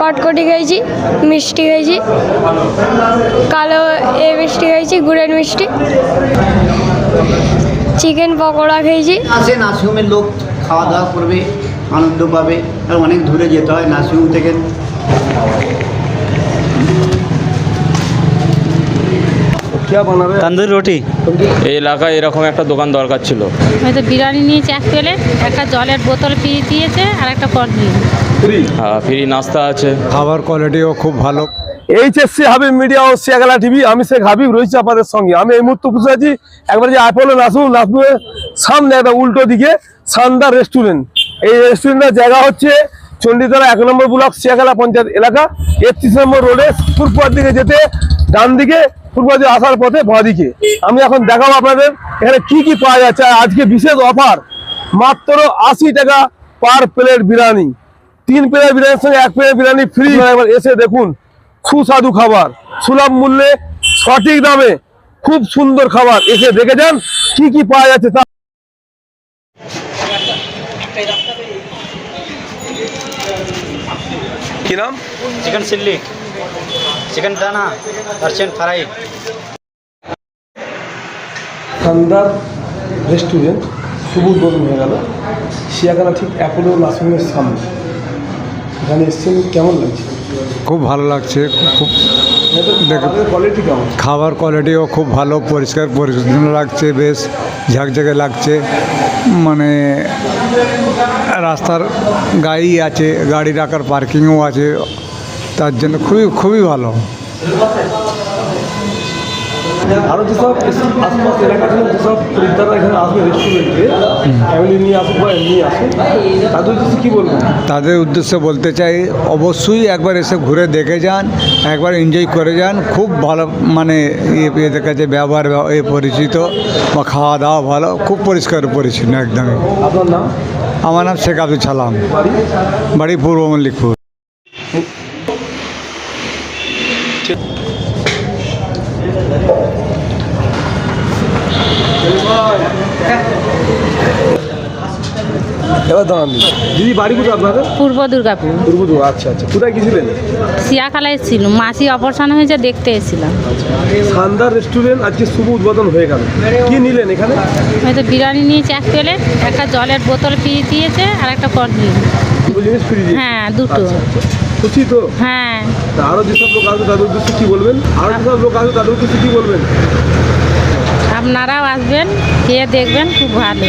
কটকটি খেয়েছি মিষ্টি খেয়েছি কালো এ মিষ্টি খেয়েছি গুড়ের মিষ্টি চিকেন পকোড়া খেয়েছি। আসে নাসিউমের লোক খাওয়া দাওয়া করবে আনন্দ পাবে আর অনেক দূরে যেতে হয় নাসিউম থেকে। তান্দুরি রুটি এই এলাকায় এরকম একটা দোকান দরকার ছিল। হয়তো বিরিয়ানি নিয়েছে এক প্লেট একটা জলের বোতল ফিরিয়ে দিয়েছে আর একটা কট দিয়েছে फ्री ফ্রি নাস্তা আছে। খাবার কোয়ালিটিও খুব ভালো। এইচএসসি হাবিব মিডিয়া ও শিয়াগালা টিভি আমি শেখ হাবিব রয়েছি আপনাদের সঙ্গে। আমি এই মুহূর্তে বসে আছি একবার যে অ্যাপোলো নাসুন নাসুনের সামনে একটা উল্টো দিকে শানদার রেস্টুরেন্ট এই রেস্টুরেন্টের জায়গা হচ্ছে চণ্ডীতলা এক নম্বর ব্লক শিয়াগালা পঞ্চায়েত এলাকা। একত্রিশ নম্বর রোডে ফুরপুয়ার দিকে যেতে ডান দিকে দিকে আসার পথে বাঁ দিকে। আমি এখন দেখাবো আপনাদের এখানে কি কি পাওয়া যাচ্ছে। আর আজকে বিশেষ অফার মাত্র আশি টাকা পার প্লেট বিরিয়ানি। তিন প্লেট বিরিয়ানির সঙ্গে এক প্লেট বিরিয়ানি ফ্রি একবার এসে দেখুন সুস্বাদু খাবার। সুলভ মূল্যে সঠিক দামে খুব সুন্দর খাবার। এসে দেখে যান কি কি পাওয়া যাচ্ছে তা। কি নাম? চিকেন চিল্লি চিকেন দানা আর ফ্রাই। শানদার রেস্টুরেন্ট শুভ উদ্বোধন হয়ে গেল। শিয়াখানা ঠিক অ্যাপোলো নার্সিংয়ের সামনে। এখানে এসছেন কেমন লাগছে? খুব ভালো লাগছে খুব কোয়ালিটি কেমন? খাবার কোয়ালিটিও খুব ভালো পরিষ্কার পরিচ্ছন্ন লাগছে বেশ ঝাঁকঝাঁকে লাগছে। মানে রাস্তার গাড়ি আছে গাড়ি রাখার পার্কিংও আছে তার জন্য খুবই খুবই ভালো। আরও যেসব আশপাশ এলাকা থেকে যেসব খরিদ্দাররা এখানে আসবে রেস্টুরেন্টে ফ্যামিলি নিয়ে আসুক বা এমনি আসুক তাদের উদ্দেশ্যে কী বলবেন তাদের উদ্দেশ্যে বলতে চাই অবশ্যই একবার এসে ঘুরে দেখে যান একবার এনজয় করে যান। খুব ভালো মানে এ- এদের কাছে ব্যবহার এ পরিচিত বা খাওয়া দাওয়া ভালো খুব পরিষ্কার পরিচ্ছন্ন একদমই। আপনার নাম? আমার নাম শেখ আব্দুল সালাম। বাড়ি পূর্ব মল্লিকপুর। এবার দাঁড়ান দিদি। বাড়ি কোথায় আপনাদের? পূর্ব দুর্গাপুর। পূর্বদুর আচ্ছা আচ্ছা। কোথায় গেছিলেন সিয়াখালা এসেছিল মাসি অপারেশন হয়েছে দেখতে এসেছিলাম। শানদার রেস্টুরেন্ট আজকে শুভ উদ্বোধন হয়ে গেল। কি নিলেন এখানে? হয়তো বিরিয়ানি নিয়েছে এক প্লেট একটা জলের বোতল ফ্রি দিয়েছে আর একটা কট দিয়েছে হ্যাঁ দুটো। খুশি তো? হ্যাঁ। আরও যেসব লোক আসবে তাদের উদ্দেশ্যে কি বলবেন? আরও যেসব লোক আসবে তাদের উদ্দেশ্যে কি বলবেন? আপনারাও আসবেন খেয়ে দেখবেন খুব ভালো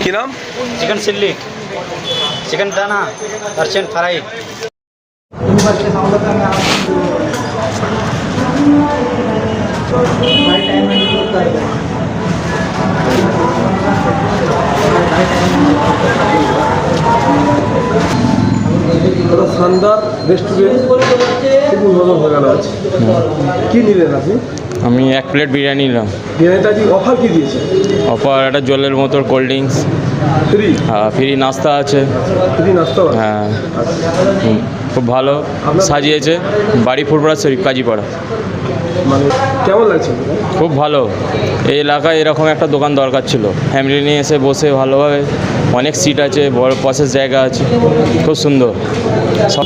কি নাম চিকেন চিল্লি চিকেন দানা আর চিকেন ফ্রাই শানদার রেস্টুরেন্ট খুব উদ্বোধন হয়ে গেল আজ। কি নিলেন আপনি? আমি এক প্লেট বিরিয়ানি নিলাম। বিরিয়ানিটা আজকে অফার কি দিয়েছে? অফার একটা জলের মতো কোল্ড ড্রিঙ্কস ফ্রি ফ্রি নাস্তা আছে। ফ্রি নাস্তা হ্যাঁ। খুব ভালো। সাজিয়েছে বাড়ি ফুরপুরা শরীফ কাজীপাড়া। মানে কেমন লাগছে? খুব ভালো। এই এলাকায় এরকম একটা দোকান দরকার ছিল। ফ্যামিলি নিয়ে এসে বসে ভালোভাবে অনেক সিট আছে বড় পসের জায়গা আছে। খুব সুন্দর। সব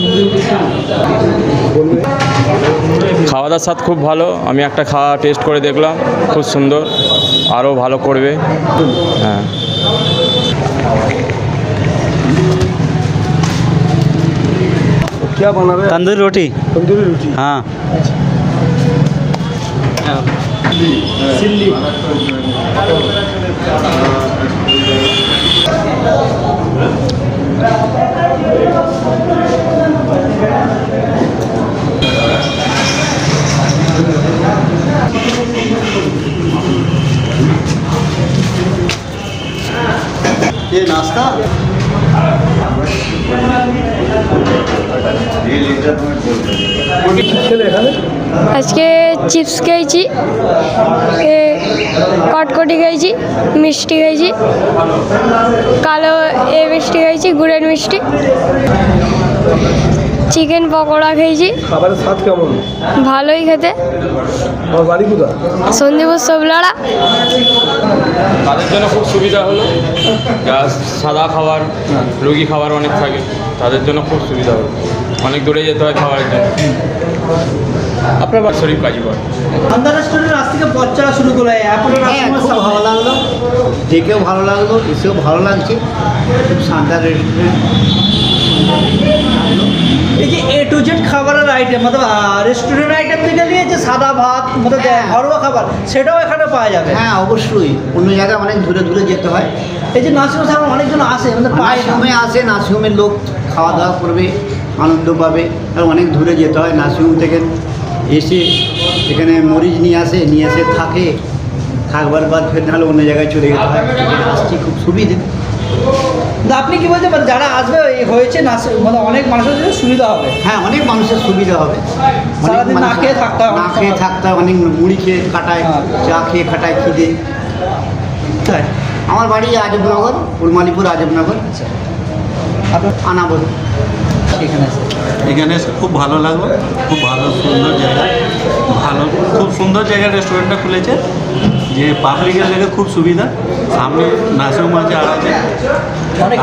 খাওয়া দাওয়ার স্বাদ খুব ভালো আমি একটা খাওয়া টেস্ট করে দেখলাম খুব সুন্দর আরও ভালো করবে হ্যাঁ क्या बना रहे हैं তন্দুরি রুটি तंदूरी रोटी হ্যাঁ चिल्ली আজকে চিপস খেয়েছি কটকটি খেয়েছি মিষ্টি খেয়েছি কালো এ মিষ্টি খেয়েছি গুড়ের মিষ্টি। চিকেন পকোড়া খেয়েছি। খাবারের স্বাদ কেমন? ভালোই খেতে। আমার বাড়ি কোথায়? সন্দীপুর সবলাড়া তাদের জন্য খুব সুবিধা হলো। যা সাদা খাবার রুগী খাবার অনেক থাকে তাদের জন্য খুব সুবিধা হলো। অনেক দূরে যেতে হয় খাবারের জন্য। আপনার বাড়ি? শরীফ কাজীগড় আন্দা রেস্টুরেন্ট আজ থেকে পথ চলা শুরু করে এখন হ্যাঁ ভালো লাগল। দেখেও ভালো লাগল এসেও ভালো লাগছে। খুব শান্তা রেস্টুরেন্ট এই যে এ টু জেড খাবারের আইটেম মতলব রেস্টুরেন্ট আইটেম থেকে নিয়ে যে সাদা ভাত মতলব হ্যাঁ। ঘরোয়া খাবার সেটাও এখানে পাওয়া যাবে। হ্যাঁ অবশ্যই। অন্য জায়গায় অনেক দূরে দূরে যেতে হয়। এই যে নার্সিং হোম অনেকজন আসে আমাদের নার্সিংহোমে আসে নার্সিংহোমের লোক খাওয়া দাওয়া করবে আনন্দ পাবে। আর অনেক দূরে যেতে হয়। নার্সিংহোম থেকে এসে এখানে মরিচ নিয়ে আসে নিয়ে এসে থাকে। থাকবার পর ফের নাহলে অন্য জায়গায় চলে যেতে হয়। আসছি খুব সুবিধে। তা আপনি কি বলছেন মানে যারা আসবে হয়েছে নার্সিং মানে অনেক মানুষের জন্য সুবিধা হবে? হ্যাঁ অনেক মানুষের সুবিধা হবে। সারাদিন না খেয়ে থাকতে হয় না অনেক খেয়ে। থাকতে হয় অনেক মুড়ি খেয়ে কাটায় হ্যাঁ। চা খেয়ে কাটায় খিদে। তাই। আমার বাড়ি আজবনগর ফুলমালিপুর আজবনগর। আনাবল। এখানে এখানে এসে খুব ভালো লাগল খুব ভালো সুন্দর জায়গা। ভালো খুব সুন্দর জায়গায় রেস্টুরেন্টটা খুলেছে যে পাবলিকের লেগে খুব সুবিধা। সামনে নার্সিংহোম আছে আর আছে। অনেক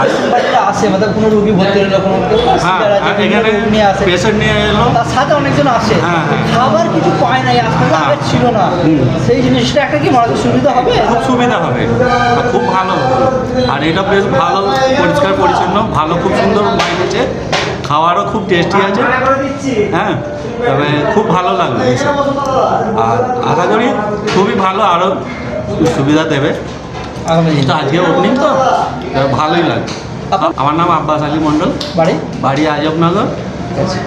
আসে মানে কোনো রুগী ভর্তি হলো কোনো কেউ হ্যাঁ এখানে নিয়ে আসে। পেশেন্ট নিয়ে এলো। তার সাথে অনেকজন আসে। হ্যাঁ, হ্যাঁ। খাবার কিছু পায় না আসলে। আগে ছিল না। সেই জিনিসটা একটা কি মানুষের সুবিধা হবে? খুব সুবিধা হবে। খুব ভালো আর এটা বেশ ভালো পরিষ্কার পরিচ্ছন্ন ভালো খুব সুন্দর বানিয়েছে। খাওয়ারও খুব টেস্টি আছে। হ্যাঁ তবে খুব ভালো লাগল। এসে। আর আশা করি খুবই ভালো আরও সুবিধা দেবে। দিন আজকে ওপেনিং তো? তো ভালোই লাগবে আমার নাম আব্বাস আলী মণ্ডল। বাড়ি? বাড়ি আজবনগর ঠিক আছে।